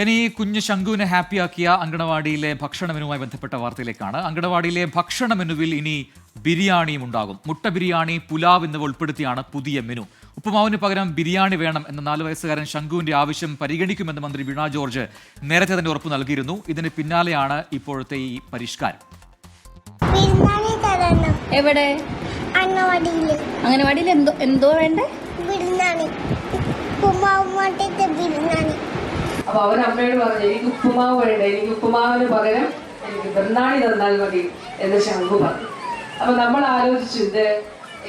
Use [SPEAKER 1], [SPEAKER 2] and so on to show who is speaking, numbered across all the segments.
[SPEAKER 1] ഇനി ഈ കുഞ്ഞ് ശംഖുവിനെ ഹാപ്പിയാക്കിയ അങ്കണവാടിയിലെ ഭക്ഷണ മെനുവുമായി ബന്ധപ്പെട്ട വാർത്തയിലേക്കാണ്. അങ്കണവാടിയിലെ ഭക്ഷണ മെനുവിൽ ഇനി ബിരിയാണിയും ഉണ്ടാകും. മുട്ട ബിരിയാണി പുലാവ് എന്നിവ ഉൾപ്പെടുത്തിയാണ് പുതിയ മെനു. ഉപ്പുമാവിന് പകരം ബിരിയാണി വേണം എന്ന നാല് വയസ്സുകാരൻ ശംഖുവിന്റെ ആവശ്യം പരിഗണിക്കുമെന്ന് മന്ത്രി വീണ ജോർജ് നേരത്തെ തന്നെ ഉറപ്പ് നൽകിയിരുന്നു. ഇതിന് പിന്നാലെയാണ് ഇപ്പോഴത്തെ ഈ പരിഷ്കാരം.
[SPEAKER 2] എവിടെ? എന്തോ എന്തോ വേണ്ടേ?
[SPEAKER 3] ബിരിയാണി. ഉപ്പുമാവ്
[SPEAKER 4] അപ്പൊ അവൻ അമ്മയോട് പറഞ്ഞു എനിക്ക് ഉപ്പുമാവ് വേണ്ട എനിക്ക് ഉപ്പുമാവിന് പകരം എനിക്ക് ബിർണാണി തന്നാൽ മതി എന്ന് ശംഖു പറഞ്ഞു. അപ്പൊ നമ്മൾ ആലോചിച്ചു ഇത്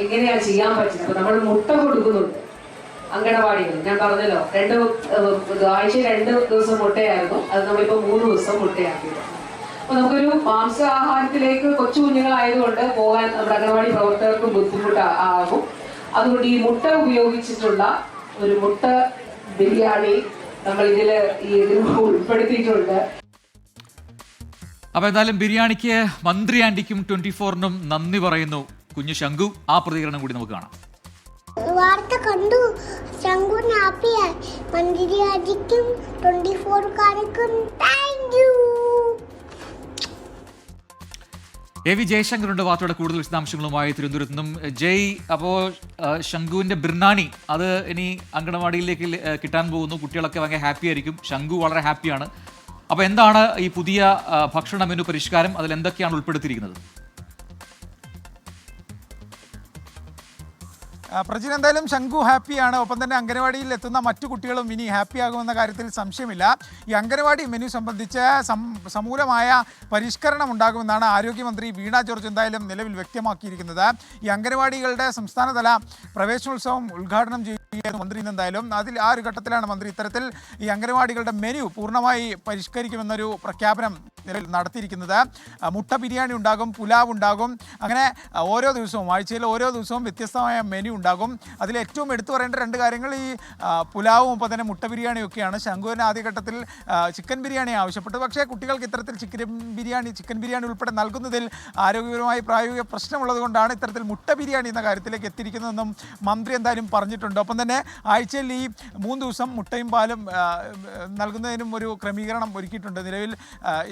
[SPEAKER 4] എങ്ങനെയാ ചെയ്യാൻ പറ്റുന്നത്? അപ്പൊ നമ്മൾ മുട്ട കൊടുക്കുന്നുണ്ട് അങ്കണവാടികൾ ഞാൻ പറഞ്ഞല്ലോ രണ്ട് ആഴ്ച രണ്ട് ദിവസം മുട്ടയായിരുന്നു. അത് നമ്മളിപ്പോ മൂന്ന് ദിവസം മുട്ടയാക്കിയിട്ടുണ്ട് അപ്പൊ നമുക്കൊരു മാംസാഹാരത്തിലേക്ക് കൊച്ചു കുഞ്ഞുങ്ങളായതുകൊണ്ട് പോകാൻ നമ്മുടെ അംഗനവാടി പ്രവർത്തകർക്ക് ബുദ്ധിമുട്ട് ആകും. അതുകൊണ്ട് ഈ മുട്ട ഉപയോഗിച്ചിട്ടുള്ള ഒരു മുട്ട ബിരിയാണി നമ്മൾ ഇതിൽ ഈ ഇതിൽ ഉൾപ്പെടുത്തിയിട്ടുണ്ട്.
[SPEAKER 1] അപ്പൊ എന്തായാലും ബിരിയാണിക്ക് മന്ത്രി ആന്റിക്കും ട്വന്റി ഫോറിനും നന്ദി പറയുന്നു. കുഞ്ഞു ശംഖു ആ പ്രതികരണം കൂടി നമുക്ക് കാണാം.
[SPEAKER 3] വാർത്ത കണ്ടു. ശങ്കു ഹാപ്പിയായി. മന്ത്രി അജിക്കും ട്വന്റി ഫോർക്കാർക്കും താങ്ക് യു
[SPEAKER 1] എ വി ജയശങ്കറുണ്ട് വാർത്തയുടെ കൂടുതൽ വിശദാംശങ്ങളുമായി തിരുവനന്തപുരത്ത് നിന്നും ജയ്. അപ്പോൾ ശംഖുവിന്റെ ബിർണാണി അത് ഇനി അങ്കണവാടിയിലേക്ക് കിട്ടാൻ പോകുന്നു. കുട്ടികളൊക്കെ ഭയങ്കര ഹാപ്പി ആയിരിക്കും. ശംഖു വളരെ ഹാപ്പിയാണ്. അപ്പോൾ എന്താണ് ഈ പുതിയ ഭക്ഷണ മെനു പരിഷ്കാരം? അതിൽ എന്തൊക്കെയാണ് ഉൾപ്പെടുത്തിയിരിക്കുന്നത്?
[SPEAKER 5] പ്രജിൻ എന്തായാലും ശംഖു ഹാപ്പിയാണ്. ഒപ്പം തന്നെ അംഗനവാടിയിൽ എത്തുന്ന മറ്റു കുട്ടികളും ഇനി ഹാപ്പി ആകുമെന്ന കാര്യത്തിൽ സംശയമില്ല. ഈ അംഗനവാടി മെനു സംബന്ധിച്ച് സമൂലമായ പരിഷ്കരണം ഉണ്ടാകുമെന്നാണ് ആരോഗ്യമന്ത്രി വീണ ജോർജ് എന്തായാലും നിലവിൽ വ്യക്തമാക്കിയിരിക്കുന്നത്. ഈ അംഗനവാടികളുടെ സംസ്ഥാനതല പ്രവേശനോത്സവം ഉദ്ഘാടനം ചെയ്യുകയായിരുന്നു മന്ത്രി ഇന്ന് എന്തായാലും അതിൽ ആ ഒരു ഘട്ടത്തിലാണ് മന്ത്രി ഇത്തരത്തിൽ ഈ അംഗനവാടികളുടെ മെനു പൂർണമായി പരിഷ്കരിക്കുമെന്നൊരു പ്രഖ്യാപനം നിലവിൽ നടത്തിയിരിക്കുന്നത്. മുട്ട ബിരിയാണി ഉണ്ടാകും പുലാവ് ഉണ്ടാകും. അങ്ങനെ ഓരോ ദിവസവും ആഴ്ചയിൽ ഓരോ ദിവസവും വ്യത്യസ്തമായ മെനു ഉണ്ടാകും. അതിൽ ഏറ്റവും എടുത്തു പറയേണ്ട രണ്ട് കാര്യങ്ങൾ ഈ പുലാവും ഒപ്പം തന്നെ മുട്ട ബിരിയാണിയും ഒക്കെയാണ്. ശംഖുവിന് ആദ്യഘട്ടത്തിൽ ചിക്കൻ ബിരിയാണി ആവശ്യപ്പെട്ടു. പക്ഷേ കുട്ടികൾക്ക് ഇത്തരത്തിൽ ചിക്കൻ ബിരിയാണി ചിക്കൻ ബിരിയാണി ഉൾപ്പെടെ നൽകുന്നതിൽ ആരോഗ്യപരമായി പ്രായോഗിക പ്രശ്നമുള്ളത് കൊണ്ടാണ് ഇത്തരത്തിൽ മുട്ട ബിരിയാണി എന്ന കാര്യത്തിലേക്ക് എത്തിയിരിക്കുന്നതെന്നും മന്ത്രി എന്തായാലും പറഞ്ഞിട്ടുണ്ട്. ഒപ്പം തന്നെ ആഴ്ചയിൽ ഈ മൂന്ന് ദിവസം മുട്ടയും പാലും നൽകുന്നതിനും ഒരു ക്രമീകരണം ഒരുക്കിയിട്ടുണ്ട്. നിലവിൽ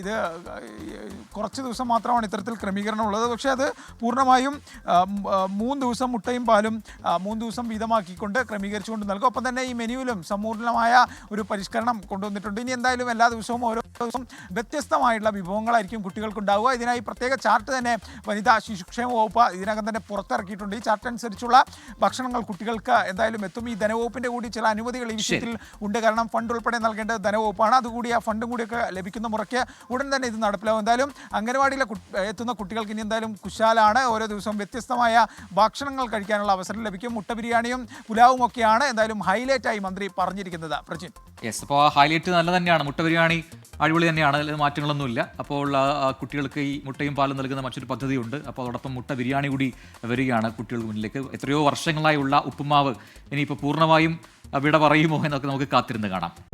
[SPEAKER 5] ഇത് കുറച്ച് ദിവസം മാത്രമാണ് ഇത്തരത്തിൽ ക്രമീകരണം ഉള്ളത്. പക്ഷേ അത് പൂർണമായും മൂന്ന് ദിവസം മുട്ടയും പാലും മൂന്ന് ദിവസം വീതമാക്കിക്കൊണ്ട് ക്രമീകരിച്ചുകൊണ്ട് നൽകും. ഒപ്പം തന്നെ ഈ മെനുവിലും സമ്പൂർണമായ ഒരു പരിഷ്കരണം കൊണ്ടുവന്നിട്ടുണ്ട്. ഇനി എന്തായാലും എല്ലാ ദിവസവും ഓരോ ദിവസവും വ്യത്യസ്തമായിട്ടുള്ള വിഭവങ്ങളായിരിക്കും കുട്ടികൾക്കുണ്ടാവുക. ഇതിനായി പ്രത്യേക ചാർട്ട് തന്നെ വനിതാ ശിശുക്ഷേമ വകുപ്പ് ഇതിനകം തന്നെ പുറത്തിറക്കിയിട്ടുണ്ട്. ഈ ചാർട്ട് അനുസരിച്ചുള്ള ഭക്ഷണങ്ങൾ കുട്ടികൾക്ക് എന്തായാലും എത്തും. ഈ ധനവകുപ്പിന്റെ കൂടി ചില അനുമതികൾ ഈ വിഷയത്തിൽ ഉണ്ട്. കാരണം ഫണ്ട് ഉൾപ്പെടെ നൽകേണ്ടത് ധനവകുപ്പാണ്. അതുകൂടി ആ ഫണ്ടും കൂടിയൊക്കെ ലഭിക്കുന്ന മുറയ്ക്ക് ഉടൻ തന്നെ ഇത് നടപ്പിലാവും. എന്തായാലും അംഗനവാടിയിലെ എത്തുന്ന കുട്ടികൾക്ക് ഇനി എന്തായാലും കുശാലാണ്. ഓരോ ദിവസവും വ്യത്യസ്തമായ ഭക്ഷണങ്ങൾ കഴിക്കാനുള്ള അവസരം ലഭിക്കും. മുട്ട ബിരിയാണിയും പുലാവും ഒക്കെയാണ് എന്തായാലും ഹൈലൈറ്റായി മന്ത്രി പറഞ്ഞിരിക്കുന്നത്. പ്രജിൻ.
[SPEAKER 1] യെസ് അപ്പോൾ ആ ഹൈലൈറ്റ് നല്ല തന്നെയാണ്. മുട്ട ബിരിയാണി അടിപൊളി തന്നെയാണ്. അതിൽ മാറ്റങ്ങളൊന്നുമില്ല. അപ്പോൾ കുട്ടികൾക്ക് ഈ മുട്ടയും പാലും നൽകുന്ന മറ്റൊരു പദ്ധതിയുണ്ട്. അപ്പോൾ അതോടൊപ്പം മുട്ട ബിരിയാണി കൂടി വരികയാണ് കുട്ടികൾക്ക് മുന്നിലേക്ക്. എത്രയോ വർഷങ്ങളായുള്ള ഉപ്പുമാവ് ഇനിയിപ്പോൾ പൂർണമായും വിട പറയുമോ എന്നൊക്കെ നമുക്ക് കാത്തിരുന്ന് കാണാം.